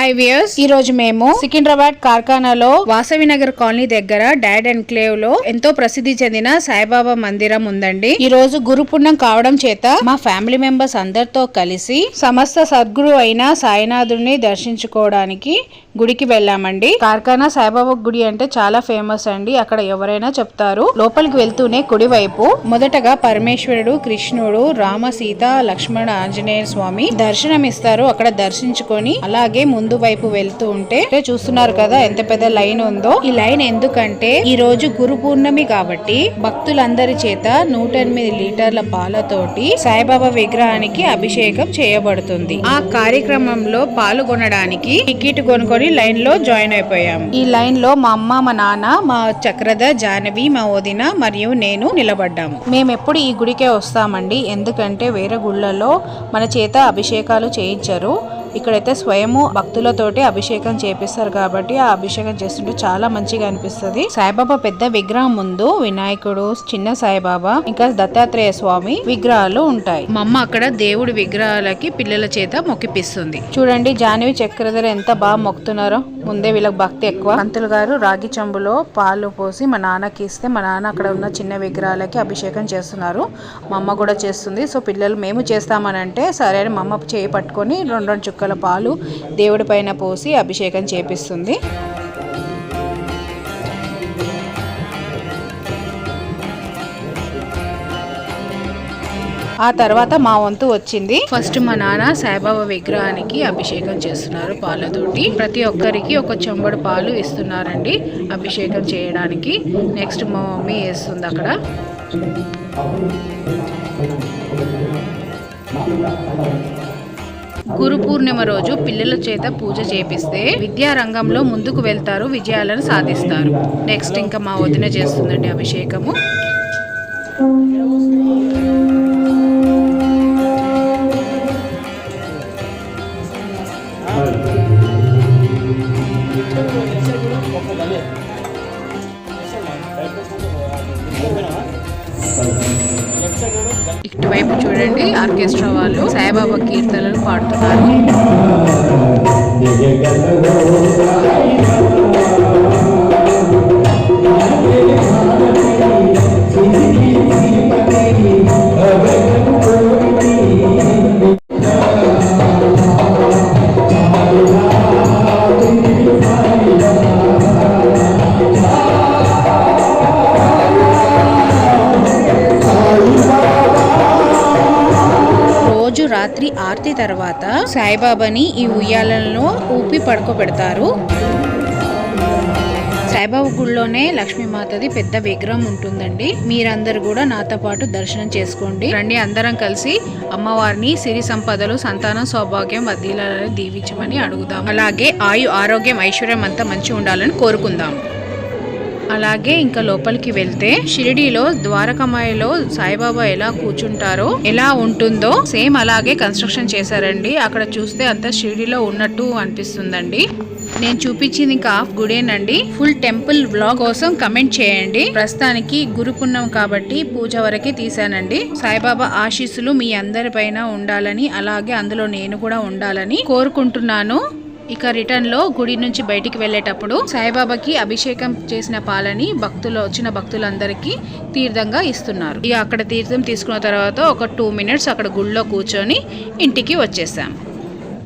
Hi viewers ఈ రోజు మేము సికింద్రాబాద్ కార్ఖానాలో వాసవి నగర్ కాలనీ దగ్గర డాడ్ అండ్ క్లేవ్లో ఎంతో ప్రసిద్ధి చెందిన సాయిబాబా మందిరం ఉందండి. ఈ రోజు గురు పుణ్యం కావడం చేత మా ఫ్యామిలీ మెంబర్స్ అందరితో కలిసి సమస్త సద్గురు అయిన సాయినాథుడిని దర్శించుకోవడానికి గుడికి వెళ్ళామండి. కార్ఖానా సాయిబాబా గుడి అంటే చాలా ఫేమస్ అండి. అక్కడ ఎవరైనా చెప్తారు లోపలికి వెళ్తూనే కుడి వైపు మొదటగా పరమేశ్వరుడు కృష్ణుడు రామ సీత లక్ష్మణ ఆంజనేయ స్వామి దర్శనం ఇస్తారు అక్కడ దర్శించుకొని అలాగే ముందు వైపు వెళ్తూ ఉంటే చూస్తున్నారు కదా ఎంత పెద్ద లైన్ ఉందో? ఈ లైన్ ఎందుకంటే ఈ రోజు గురు పూర్ణమి కాబట్టి భక్తులందరి చేత నూట ఎనిమిది లీటర్ల పాలతోటి సాయిబాబా విగ్రహానికి అభిషేకం చేయబడుతుంది. ఆ కార్యక్రమంలో పాల్గొనడానికి టికెట్ కొనుక్కొని లైన్లో జాయిన్ అయిపోయాం ఈ లైన్లో మా అమ్మ మా నాన్న మా చక్రధ జానవి మా వదిన మరియు నేను నిలబడ్డాము. మేము ఎప్పుడు ఈ గుడికే వస్తామండి. ఎందుకంటే వేరే గుళ్ళలో మన చేత అభిషేకాలు చేయించరు. ఇక్కడైతే స్వయము భక్తులతోటి అభిషేకం చేపిస్తారు కాబట్టి ఆ అభిషేకం చేస్తుంటే చాలా మంచిగా అనిపిస్తుంది. సాయిబాబా పెద్ద విగ్రహం ముందు వినాయకుడు చిన్న సాయిబాబా ఇంకా దత్తాత్రేయ స్వామి విగ్రహాలు ఉంటాయి. మా అమ్మ అక్కడ దేవుడి విగ్రహాలకి పిల్లల చేత మొక్కిపిస్తుంది. చూడండి జానవి చక్రధర ఎంత బాగా మొక్కుతున్నారో. ముందే వీళ్ళకి భక్తి ఎక్కువ. పంతులు గారు రాగి చెంబులో పాలు పోసి మా నాన్నకి ఇస్తే మా నాన్న అక్కడ ఉన్న చిన్న విగ్రహాలకి అభిషేకం చేస్తున్నారు. మా అమ్మ కూడా చేస్తుంది. సో పిల్లలు మేము చేస్తామని అంటే సరే అని మా అమ్మ చేయి పట్టుకొని రెండు రెండు చుక్కల పాలు దేవుడి పైన పోసి అభిషేకం చేపిస్తుంది. ఆ తర్వాత మా వంతు వచ్చింది. ఫస్ట్ మా నాన్న సాయిబాబా విగ్రహానికి అభిషేకం చేస్తున్నారు పాలతోటి. ప్రతి ఒక్కరికి ఒక చెంబడు పాలు ఇస్తున్నారండి అభిషేకం చేయడానికి. నెక్స్ట్ మా మమ్మీ వేస్తుంది అక్కడ. గురు పూర్ణిమ రోజు పిల్లల చేత పూజ చేపిస్తే విద్యా రంగంలో ముందుకు వెళ్తారు విజయాలను సాధిస్తారు. నెక్స్ట్ ఇంకా మా వదిన చేస్తుందండి అభిషేకము. ఇటువైపు చూడండి ఆర్కెస్ట్రా వాళ్ళు సాయిబాబా కీర్తనలు పాడుతున్నారు. రాత్రి ఆరతి తర్వాత సాయిబాబాని ఈ ఉయ్యాలలో ఊపి పడుకోబెడతారు. సాయిబాబా గుడిలోనే లక్ష్మీమాతది పెద్ద విగ్రహం ఉంటుందండి. మీరందరూ కూడా నాతో పాటు దర్శనం చేసుకోండి. రండి అందరం కలిసి అమ్మవారిని సిరి సంపదలు సంతానం సౌభాగ్యం వద్దీలని దీవించమని అడుగుదాం. అలాగే ఆయు ఆరోగ్యం ఐశ్వర్యం అంతా మంచి ఉండాలని కోరుకుందాం. అలాగే ఇంకా లోపలికి వెళ్తే షిరిడీలో ద్వారకమాయలో సాయిబాబా ఎలా కూర్చుంటారో ఎలా ఉంటుందో సేమ్ అలాగే కన్స్ట్రక్షన్ చేశారండి. అక్కడ చూస్తే అంతా షిరిడిలో ఉన్నట్టు అనిపిస్తుందండి. నేను చూపించింది ఇంకా హాఫ్ గుడేనండి. ఫుల్ టెంపుల్ బ్లాగ్ కోసం కమెంట్ చేయండి. ప్రస్తుతానికి గురు కాబట్టి పూజ వరకే తీసానండి సాయిబాబా ఆశీస్సులు మీ అందరి పైన ఉండాలని అలాగే అందులో నేను కూడా ఉండాలని కోరుకుంటున్నాను. ఇక రిటర్న్లో గుడి నుంచి బయటికి వెళ్ళేటప్పుడు సాయిబాబాకి అభిషేకం చేసిన పాలని భక్తులు వచ్చిన భక్తులందరికీ తీర్థంగా ఇస్తున్నారు. ఇక అక్కడ తీర్థం తీసుకున్న తర్వాత ఒక టూ మినిట్స్ అక్కడ గుళ్ళో కూర్చొని ఇంటికి వచ్చేసాం.